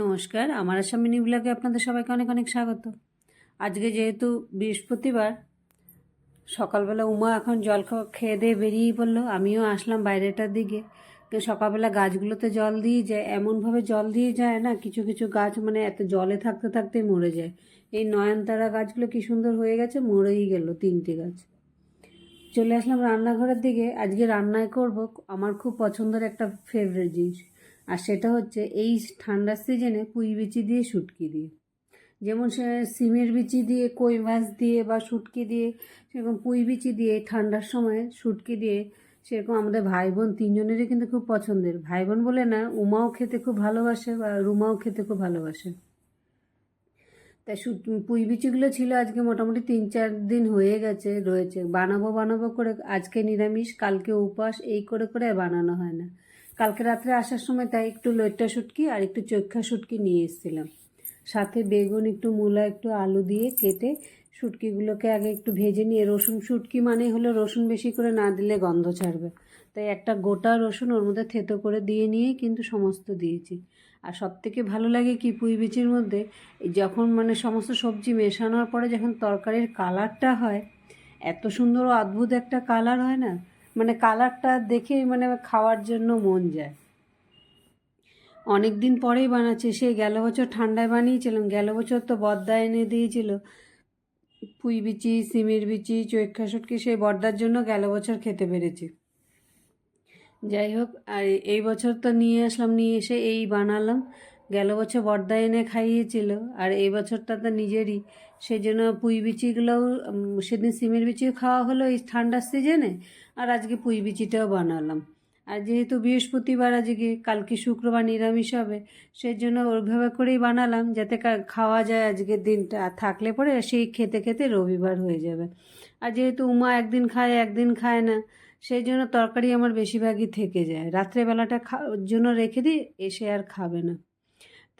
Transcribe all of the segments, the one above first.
নমস্কার, আমার আসামিনী ব্লগে আপনাদের সবাইকে অনেক অনেক স্বাগত। আজকে যেহেতু বৃহস্পতিবার, সকালবেলা উমা এখন জল খেয়ে দিয়ে বেরিয়েই পড়ল। আমিও আসলাম বাইরেটার দিকে। সকালবেলা গাছগুলোতে জল দিয়ে যায়, এমনভাবে জল দিয়ে যায় না, কিছু কিছু গাছ মানে এত জলে থাকতে থাকতে মরে যায়। এই নয়নতারা গাছগুলো কি সুন্দর হয়ে গেছে, মরেই গেল তিনটে গাছ। চলে আসলাম রান্নাঘরের দিকে। আজকে রান্নায় করব, আমার খুব পছন্দের একটা ফেভারিট জিনিস। আর সেটা হচ্ছে এই ঠান্ডার সিজনে পুঁই বিচি দিয়ে শুটকি দিয়ে। যেমন সে সিমের বিচি দিয়ে, কই মাছ দিয়ে বা শুটকি দিয়ে, সেরকম পুঁই বিচি দিয়ে ঠান্ডার সময় শুটকি দিয়ে সেরকম আমাদের ভাই বোন তিনজনেরই কিন্তু খুব পছন্দের। ভাই বোন বলে না, উমাও খেতে খুব ভালোবাসে বা রুমাও খেতে খুব ভালোবাসে। তাই পুঁই বিচিগুলো ছিল আজকে মোটামুটি তিন চার দিন হয়ে গেছে, রয়েছে। বানাবো বানাবো করে আজকে নিরামিষ, কালকে উপাস, এই করে করে বানানো হয় না। কালকে রাত্রে আসার সময় তাই একটু লইট্টা শুটকি আর একটু চৈক্ষা শুটকি নিয়ে এসেছিলাম। সাথে বেগুন, একটু মূলা, একটু আলু দিয়ে কেটে শুটকিগুলোকে আগে একটু ভেজে নিয়ে, রসুন শুটকি মানে হলো রসুন বেশি করে না দিলে গন্ধ ছাড়বে। তাই একটা গোটা রসুন ওর মধ্যে থেতো করে দিয়ে নিয়ে কিন্তু সমস্ত দিয়েছি। আর সব থেকে ভালো লাগে কি পুঁই বিচির মধ্যে যখন মানে সমস্ত সবজি মেশানোর পরে যখন তরকারির কালারটা হয়, এত সুন্দর ও অদ্ভুত একটা কালার হয় না মানে কালারটা দেখে মানে খাওয়ার জন্য মন যায়। অনেক দিন পরেই বানাচ্ছে সেই গেল বছর ঠান্ডায় বানিয়েছিলাম, গেল বছর তো বদ্দা এনে দিয়েছিল। পুঁই বিচি, সিমির বিচি চৈক্ষা সেই বর্দার জন্য গেল বছর খেতে পেরেছি। যাই হোক, আর এই বছর তো নিয়ে আসলাম, নিয়ে এসে এই বানালাম। গেল বছর বর্দা এনে খাইয়েছিল, আর এই বছরটা তো নিজেরই। সেই জন্য পুঁই বিচিগুলোও সেদিন সিমের বিচিও খাওয়া হলো এই ঠান্ডার সিজনে, আর আজকে পুঁই বিচিটাও বানালাম। আর যেহেতু বৃহস্পতিবার, আজকে কালকে শুক্রবার নিরামিষ হবে সেই জন্য ওইভাবে করেই বানালাম যাতে খাওয়া যায় আজকের দিনটা। আর থাকলে পরে সেই খেতে খেতে রবিবার হয়ে যাবে। আর যেহেতু উমা একদিন খায় একদিন খায় না সেই জন্য তরকারি আমার বেশিরভাগই থেকে যায়। রাত্রেবেলাটা খাওয়ার জন্য রেখে দিই, এসে আর খাবে না।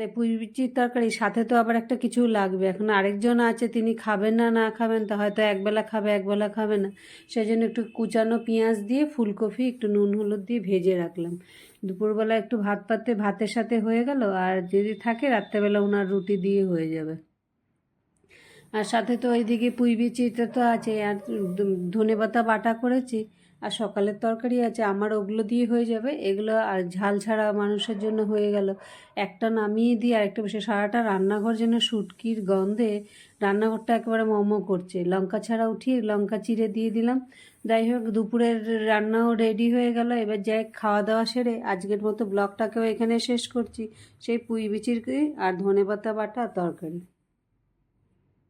তাই পুঁই বিচির তরকারি, সাথে তো আবার একটা কিছু লাগবে। এখন আরেকজন আছে, তিনি খাবেন না না খাবেন, তা হয়তো একবেলা খাবে একবেলা খাবে না। সেই জন্য একটু কুচানো পেঁয়াজ দিয়ে, ফুলকপি, একটু নুন হলুদ দিয়ে ভেজে রাখলাম। দুপুরবেলা একটু ভাত পাতে, ভাতের সাথে হয়ে গেল, আর যদি থাকে রাত্রেবেলা ওনার রুটি দিয়ে হয়ে যাবে। আর সাথে তো ওইদিকে পুঁই বিচিটা তো আছে আর ধনে পাতা বাটা করেছি। আর সকালের তরকারি আছে, আমার ওগুলো দিয়ে হয়ে যাবে। এগুলো আর ঝাল ছাড়া মানুষের জন্য হয়ে গেল। একটা নামিয়ে দিয়ে আরেকটা বসে, সারাটা রান্নাঘর যেন শুটকির গন্ধে রান্নাঘরটা একেবারে মোমো করছে। লঙ্কা ছাড়া উঠিয়ে লঙ্কা চিড়ে দিয়ে দিলাম। যাই হোক, দুপুরের রান্নাও রেডি হয়ে গেল। এবার যাই খাওয়া দাওয়া সেরে আজকের মতো ব্লগটাকেও এখানে শেষ করছি। সেই পুঁই বিচির আর ধনে পাতা বাটা তরকারি।